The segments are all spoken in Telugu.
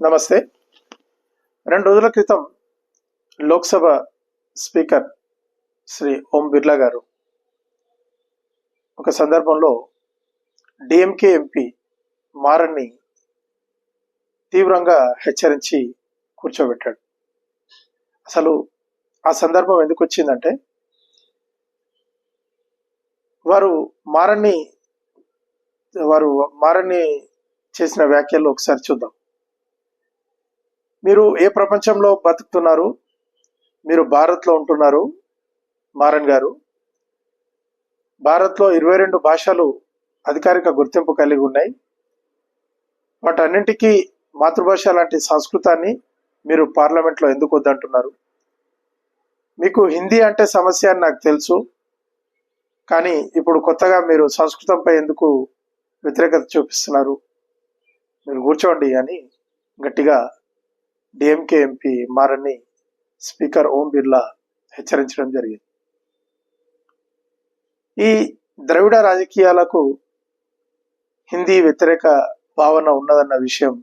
నమస్తే. రెండు రోజుల క్రితం లోక్సభ స్పీకర్ శ్రీ ఓం బిర్లా గారు ఒక సందర్భంలో డిఎంకే ఎంపీ మారన్ని తీవ్రంగా హెచ్చరించి కూర్చోబెట్టాడు. అసలు ఆ సందర్భం ఎందుకు వచ్చిందంటే వారు మారన్ని వారు మారన్ని చేసిన వ్యాఖ్యలు ఒకసారి చూద్దాం. మీరు ఏ ప్రపంచంలో బతుకుతున్నారు? మీరు భారత్లో ఉంటున్నారు మారన్ గారు. భారత్లో ఇరవై రెండు భాషలు అధికారిక గుర్తింపు కలిగి ఉన్నాయి. వాటన్నింటికీ మాతృభాష లాంటి సంస్కృతాన్ని మీరు పార్లమెంట్లో ఎందుకు వద్దంటున్నారు? మీకు హిందీ అంటే సమస్య అని నాకు తెలుసు. కానీ ఇప్పుడు కొత్తగా మీరు సంస్కృతంపై ఎందుకు వ్యతిరేకత చూపిస్తున్నారు? మీరు కూర్చోండి అని గట్టిగా డిఎంకే ఎంపీ మారని స్పీకర్ ఓం బిర్లా హెచ్చరించడం జరిగింది. ఈ ద్రవిడ రాజకీయాలకు హిందీ వ్యతిరేక భావన ఉన్నదన్న విషయం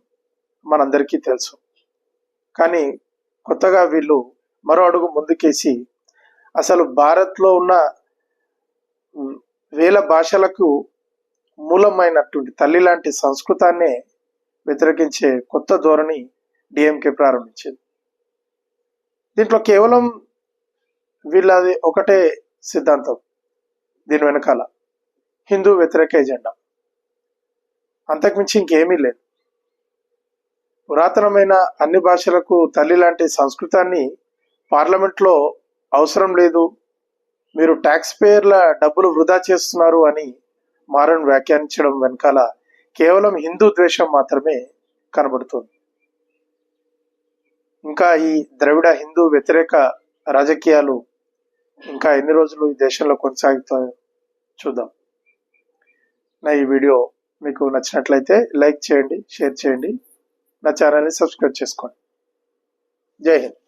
మనందరికీ తెలుసు. కానీ కొత్తగా వీళ్ళు మరో అడుగు ముందుకేసి అసలు భారత్లో ఉన్న వేల భాషలకు మూలమైనటువంటి తల్లి లాంటి సంస్కృతాన్నే వ్యతిరేకించే కొత్త ధోరణి డిఎంకే ప్రారంభించింది. దీంట్లో కేవలం వీళ్ళది ఒకటే సిద్ధాంతం దీని వెనకాల. హిందూ వ్యతిరేక ఎజెండా. అంతకుమించి ఇంకేమీ లేదు. పురాతనమైన అన్ని భాషలకు తల్లి లాంటి సంస్కృతాన్ని పార్లమెంట్లో అవసరం లేదు మీరు ట్యాక్స్ పేయర్ల డబ్బులు వృధా చేస్తున్నారు అని మారన్ వ్యాఖ్యానించడం వెనకాల కేవలం హిందూ ద్వేషం మాత్రమే కనబడుతుంది. ఇంకా ఈ ద్రవిడ హిందూ వ్యతిరేక రాజకీయాలు ఇంకా ఎన్ని రోజులు ఈ దేశంలో కొనసాగుతాయో చూద్దాం. నా ఈ వీడియో మీకు నచ్చినట్లయితే లైక్ చేయండి షేర్ చేయండి. నా ఛానల్ని సబ్స్క్రైబ్ చేసుకోండి. జై హింద్.